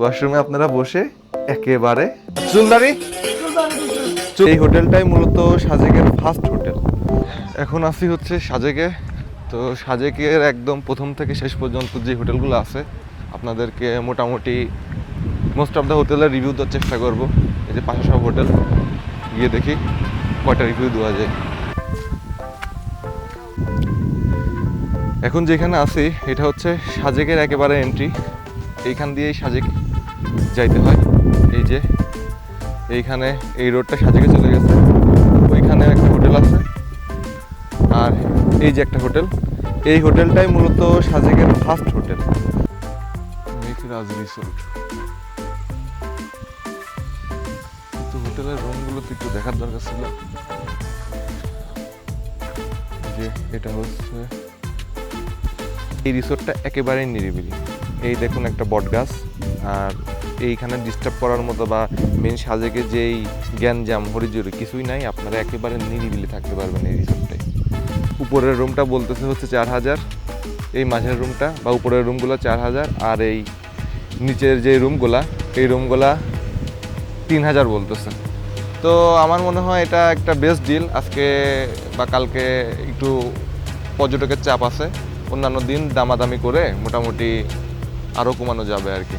ওয়াশরুমে আপনারা বসে একেবারে চুলদারি এই হোটেলটাই মূলত সাজেকের ফার্স্ট হোটেল এখন আসি হচ্ছে সাজেকে। তো সাজেকের একদম প্রথম থেকে শেষ পর্যন্ত যে হোটেলগুলো আছে, আপনাদেরকে মোটামুটি মোস্ট অফ দ্য হোটেলের রিভিউ দেওয়ার চেষ্টা করব। এই যে পাশে সব হোটেল, গিয়ে দেখি কয়টা রিভিউ দেওয়া যায়। এখন যেখানে আছি, এটা হচ্ছে সাজেকের একেবারে এন্ট্রি এইখান দিয়েই সাজেক যাইতে হয়। এই যে, এইখানে এই রোডটা সাজেকে চলে গেছে। ওইখানে একটা হোটেল আছে। আর এই যে একটা হোটেল। এই হোটেলটাই মূলত সাজেকের ফার্স্ট হোটেল। হোটেলের রুমগুলো তো একটু দেখার দরকার ছিল। যে, এটা হচ্ছে এই রিসোর্টটা একেবারেই নিরিবিলি। এই দেখুন একটা বট গাছ আর এইখানে ডিস্টার্ব করার মতো বা মেন সাজেকে যেই জ্ঞানজাম হরিজুরি কিছুই নাই, আপনারা একেবারে নিরিবিলি থাকতে পারবেন এই রিসোর্টটাই উপরের রুমটা বলতেছে হচ্ছে চার হাজার, এই মাঝের রুমটা বা উপরের রুমগুলো চার হাজার, আর এই নিচের যে রুমগুলা এই রুমগুলা তিন হাজার বলতেছে। তো আমার মনে হয় এটা একটা বেস্ট ডিল আজকে বা কালকে একটু পর্যটকের চাপ আছে, অন্যান্য দিন দামাদামি করে মোটামুটি আরও কমানো যাবে আর কি।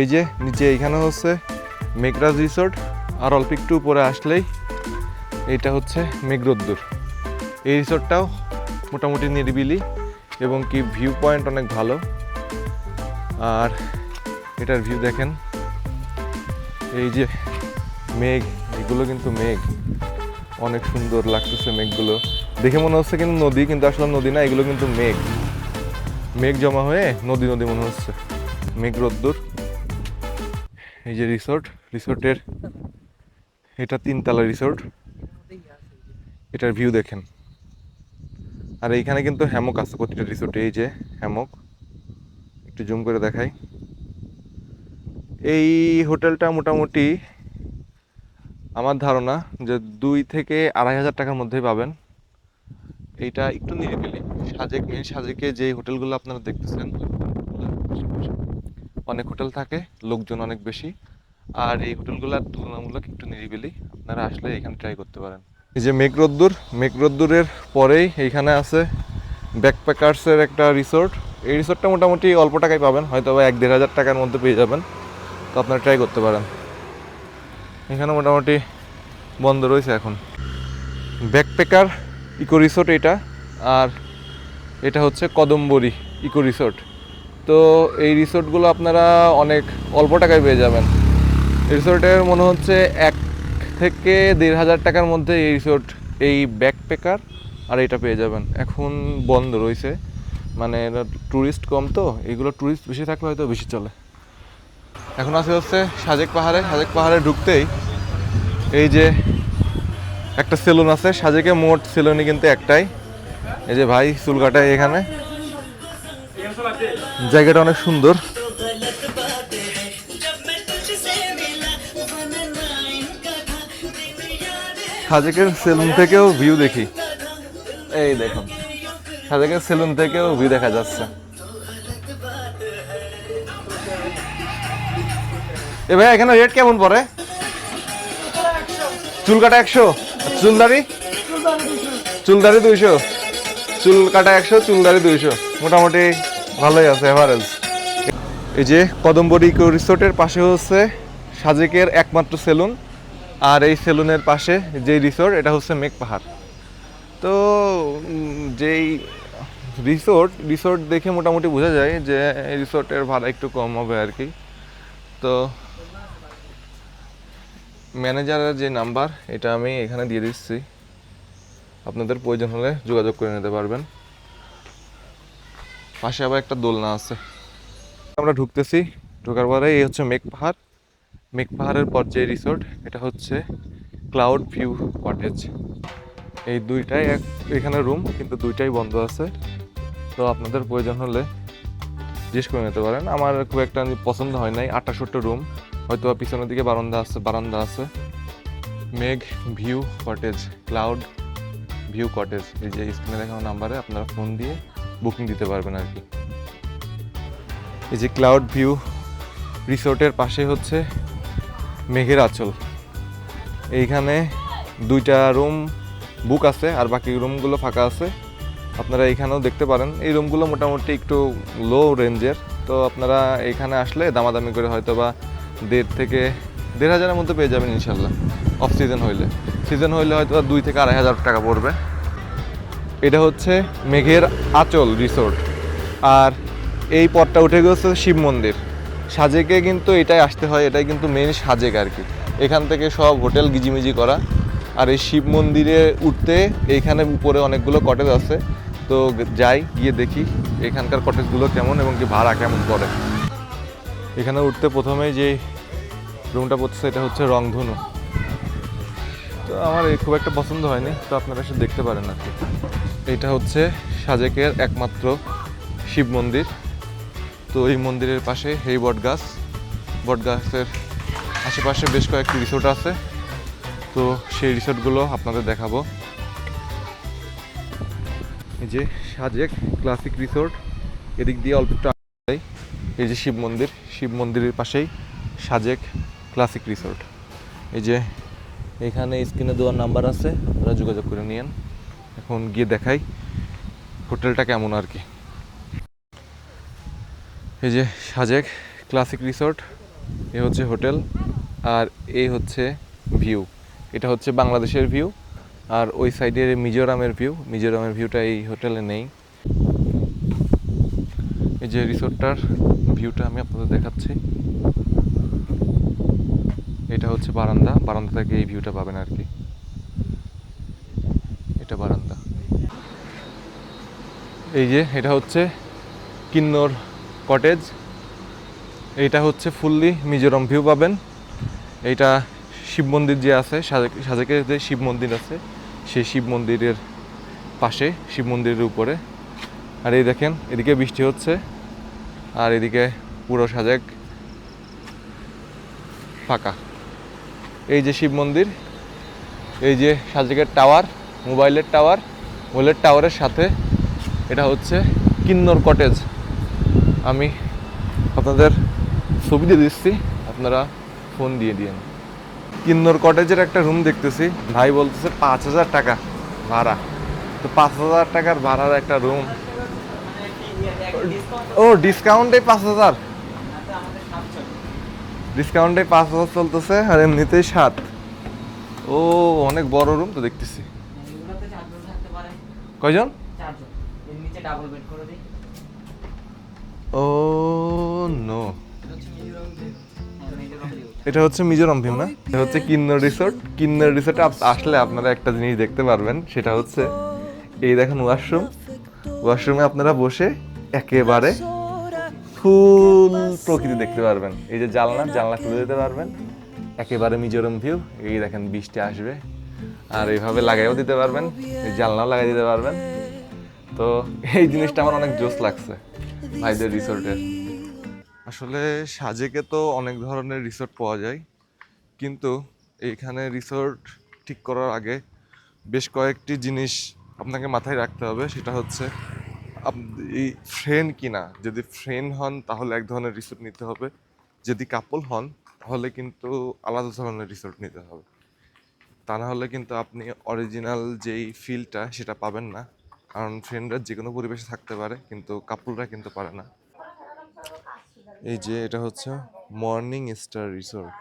এই যে নিচে এইখানে হচ্ছে মেঘরাজ রিসোর্ট আর অল্প একটু উপরে আসলেই এটা হচ্ছে মেঘরোদ্দুর। এই রিসোর্টটাও মোটামুটি নিরিবিলি এবং কি ভিউ পয়েন্ট অনেক ভালো। আর এটার ভিউ দেখেন, এই যে মেঘ, এগুলো কিন্তু মেঘ। অনেক সুন্দর লাগতেছে মেঘগুলো। দেখে মনে হচ্ছে কিন্তু নদী, কিন্তু আসলে নদী না, এগুলো কিন্তু মেঘ। মেঘ জমা হয়ে নদী নদী মনে হচ্ছে। মেঘ রোদ্দুর এই যে রিসোর্ট রিসোর্টের এটা তিনতলা রিসোর্ট এটার ভিউ দেখেন। আর এইখানে কিন্তু হ্যামক আছে প্রতিটা রিসোর্টে এই যে হ্যামক একটু জুম করে দেখাই। এই হোটেলটা মোটামুটি আমার ধারণা যে দুই থেকে আড়াই হাজার টাকার মধ্যেই পাবেন। এইটা একটু নিরিবিলি। সাজেক মেন সাজেকে যে হোটেলগুলো আপনারা দেখতেছেন অনেক হোটেল থাকে, লোকজন অনেক বেশি। আর এই হোটেলগুলোর তুলনামূলক একটু নিরিবিলি। আপনারা আসলে এখানে ট্রাই করতে পারেন। এই যে মেঘরোদ্দুর মেঘরোদ্দুরের পরেই এইখানে আছে ব্যাকপ্যাকার্সের একটা রিসোর্ট এই রিসোর্টটা মোটামুটি অল্প টাকায় পাবেন হয়তো বা এক দেড় হাজার টাকার মধ্যে পেয়ে যাবেন। তো আপনারা ট্রাই করতে পারেন। এখানে মোটামুটি বন্ধ রয়েছে এখন। ব্যাকপ্যাকার ইকো রিসোর্ট এটা, আর এটা হচ্ছে কদমবরি ইকো রিসোর্ট তো এই রিসোর্টগুলো আপনারা অনেক অল্প টাকায় পেয়ে যাবেন। রিসোর্টের মনে হচ্ছে এক থেকে দেড় হাজার টাকার মধ্যে এই রিসোর্ট, এই ব্যাকপ্যাকার আর এটা পেয়ে যাবেন। এখন বন্ধ রয়েছে। মানে ট্যুরিস্ট কম তো এইগুলো ট্যুরিস্ট বেশি থাকলে হয়তো বেশি চলে। এখন আছে হচ্ছে সাজেক পাহাড়ে। সাজেক পাহাড়ে ঢুকতেই এই যে একটা সেলুন আছে। সাজেকে মোট সেলুনই কিন্তু একটাই। এই যে ভাই চুল কাটায় এখানে জায়গাটা অনেক সুন্দর। সাজেকের সেলুন থেকেও ভিউ দেখি। এই দেখুন, সাজেকের সেলুন থেকেও ভিউ দেখা যাচ্ছে। এ ভাই, এখানে রেট কেমন পড়ে? চুল কাটা একশো চুলদারি চুলদারি দুইশো, চুল কাটা একশো চুলদারি দুইশো, মোটামুটি ভালোই আছে এভারেজ এই যে কদম্বরী ইকো রিসোর্টের পাশে হচ্ছে সাজেকের একমাত্র সেলুন। আর এই সেলুনের পাশে যে রিসোর্ট, এটা হচ্ছে মেঘ পাহাড়। তো যেই রিসোর্ট রিসোর্ট দেখে মোটামুটি বোঝা যায় যে রিসোর্টের ভাড়া একটু কম হবে আর কি। তো, ম্যানেজারের যে নাম্বার, এটা আমি এখানে দিয়ে দিচ্ছি। আপনাদের প্রয়োজন হলে যোগাযোগ করে নিতে পারবেন। পাশে আবার একটা দোলনা আছে। আমরা ঢুকতেছি, ঢোকার পরে এই হচ্ছে মেঘ পাহাড়। মেঘ পাহাড়ের পর যে রিসোর্ট এটা হচ্ছে ক্লাউড ভিউ কটেজ এই দুইটাই এক, এখানে রুম কিন্তু দুইটাই বন্ধ আছে। তো আপনাদের প্রয়োজন হলে জিজ্ঞেস করে নিতে পারেন। আমার খুব একটা পছন্দ হয় নাই আটাশোটা রুম হয়তো পিছনের দিকে বারান্দা আছে বারান্দা আছে। Megh view cottage cloud view cottage এই যে স্ক্রিনে দেখানো নাম্বারে আপনারা ফোন দিয়ে বুকিং দিতে পারবেন আর কি। এই যে ক্লাউড ভিউ রিসোর্টের পাশে হচ্ছে মেঘের আঁচল। এইখানে দুইটা রুম বুক আছে আর বাকি রুমগুলো ফাঁকা আছে। আপনারা এইখানেও দেখতে পারেন। এই রুমগুলো মোটামুটি একটু লো রেঞ্জের তো আপনারা এইখানে আসলে দামাদামি করে হয়তো বা দেড় থেকে দেড় হাজারের মধ্যে পেয়ে যাবেন ইনশাল্লাহ। অফ সিজন হইলে। সিজন হইলে হয়তো দুই থেকে আড়াই হাজার টাকা পড়বে। এটা হচ্ছে মেঘের আঁচল রিসোর্ট আর এই পথটা উঠে গেছে শিব মন্দির। সাজেকে কিন্তু এটাই আসতে হয়, এটাই কিন্তু মেন সাজেক আর কি। এখান থেকে সব হোটেল গিজিমিজি করা। আর এই শিব মন্দিরে উঠতে এইখানে উপরে অনেকগুলো কটেজ আছে। তো যাই, গিয়ে দেখি এখানকার কটেজগুলো কেমন এবং কি ভাড়া কেমন পড়ে। এখানে উঠতে প্রথমেই যে রুমটা পড়ছে, এটা হচ্ছে রংধনু। তো আমার খুব একটা পছন্দ হয়নি, তো আপনারা এসে দেখতে পারেন আর কি। এটা হচ্ছে সাজেকের একমাত্র শিব মন্দির। তো এই মন্দিরের পাশে এই বট গাছ বট গাছের আশেপাশে বেশ কয়েকটি রিসোর্ট আছে। তো সেই রিসোর্টগুলো আপনাদের দেখাবো। এই যে সাজেক ক্লাসিক রিসোর্ট, এদিক দিয়ে অল্প একটু এই যে শিব মন্দির, শিব মন্দিরের পাশেই সাজেক ক্লাসিক রিসোর্ট। এই যে এখানে স্ক্রিনে দেওয়ার নাম্বার আছে আপনারা যোগাযোগ করে নিয়েন। এখন গিয়ে দেখাই হোটেলটা কেমন আর কি। এই যে সাজেক ক্লাসিক রিসোর্ট, এ হচ্ছে হোটেল আর এই হচ্ছে ভিউ। এটা হচ্ছে বাংলাদেশের ভিউ আর ওই সাইডের মিজোরামের ভিউ। মিজোরামের ভিউটা এই হোটেলে নেই। এই যে রিসোর্টটার ভিউটা আমি আপনাদের দেখাচ্ছি। এটা হচ্ছে বারান্দা। বারান্দা থেকে এই ভিউটা পাবেন আর কি। এটা বারান্দা। এই যে, এটা হচ্ছে কিন্নর কটেজ। এইটা হচ্ছে ফুললি মিজোরাম ভিউ পাবেন। এইটা শিব মন্দির যে আছে, সাজেক সাজেকের যে শিব মন্দির আছে, সেই শিব মন্দিরের পাশে, শিব মন্দিরের উপরে। আর এই দেখেন, এদিকে বৃষ্টি হচ্ছে, আর এদিকে পুরো সাজেক ফাঁকা। এই যে শিব মন্দির, এই যে সাজেকের টাওয়ার মোবাইলের টাওয়ার, মোবাইলের টাওয়ারের সাথে এটা হচ্ছে কিন্নর কটেজ। আমি আপনাদের ছবি দিয়ে দিচ্ছি, আপনারা ফোন দিয়ে দিয়েন। কিন্নর কটেজের একটা রুম দেখতেছি, ভাই বলতেছে পাঁচ হাজার টাকা ভাড়া। তো পাঁচ হাজার টাকার ভাড়ার একটা রুম ও ডিসকাউন্টে পাঁচ হাজার। ডিসকাউন্টে পাঁচ হাজার চলতেছে আর এমনিতেই সাত। ও, অনেক বড় রুম তো দেখতেছি এগুলোতে চারজন থাকতে পারে কয়জন? Oh no. এটা হচ্ছে মিজোরাম ভিউ ভিউ না? এটা হচ্ছে কিন্নর রিসোর্ট। কিন্নর রিসোর্টে আসলে আপনারা একটা জিনিস দেখতে পারবেন সেটা হচ্ছে এই দেখেন ওয়াশরুম। ওয়াশরুমে আপনারা বসে একেবারে ফুল প্রকৃতি দেখতে পারবেন। এই যে জানলা জানলা খুলে দিতে পারবেন। একেবারে মিজোরাম ভিউ এই দেখেন বৃষ্টি আসবে। আর এইভাবে লাগাইও দিতে পারবেন, এই জানলাও লাগাই দিতে পারবেন। তো এই জিনিসটা আমার অনেক জোস লাগছে ভাইদের রিসোর্টের। আসলে সাজেকে তো অনেক ধরনের রিসোর্ট পাওয়া যায়, কিন্তু এইখানে রিসোর্ট ঠিক করার আগে বেশ কয়েকটি জিনিস আপনাকে মাথায় রাখতে হবে, সেটা হচ্ছে এই ফ্রেন্ড কিনা। যদি ফ্রেন্ড হন, তাহলে এক ধরনের রিসোর্ট নিতে হবে। যদি কাপল হন, তাহলে কিন্তু আলাদা ধরনের রিসোর্ট নিতে হবে। তা না হলে কিন্তু আপনি অরিজিনাল যেই ফিলটা সেটা পাবেন না। কারণ ফ্রেন্ডরা যে কোনো পরিবেশে থাকতে পারে, কিন্তু কাপলরা কিন্তু পারে না। এই যে এটা হচ্ছে মর্নিং স্টার রিসোর্ট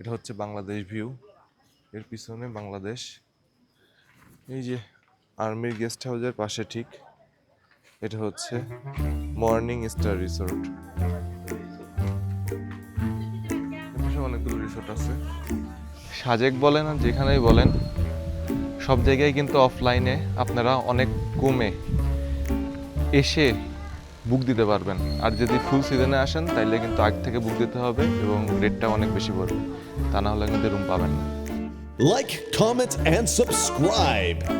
এটা হচ্ছে বাংলাদেশ ভিউ এর পিছনে বাংলাদেশ। এই যে আর্মির গেস্ট হাউসের পাশে ঠিক। এটা হচ্ছে মর্নিং স্টার রিসোর্ট অনেকগুলো রিসোর্ট আছে। সাজেক বলেন আর যেখানেই বলেন সব জায়গায় কিন্তু অফলাইনে আপনারা অনেক কমে এসে বুক দিতে পারবেন। আর যদি ফুল সিজনে আসেন তাইলে কিন্তু আগ থেকে বুক দিতে হবে এবং রেটটা অনেক বেশি পড়বে। তা না হলে কিন্তু রুম পাবেন না। Like, comment, and.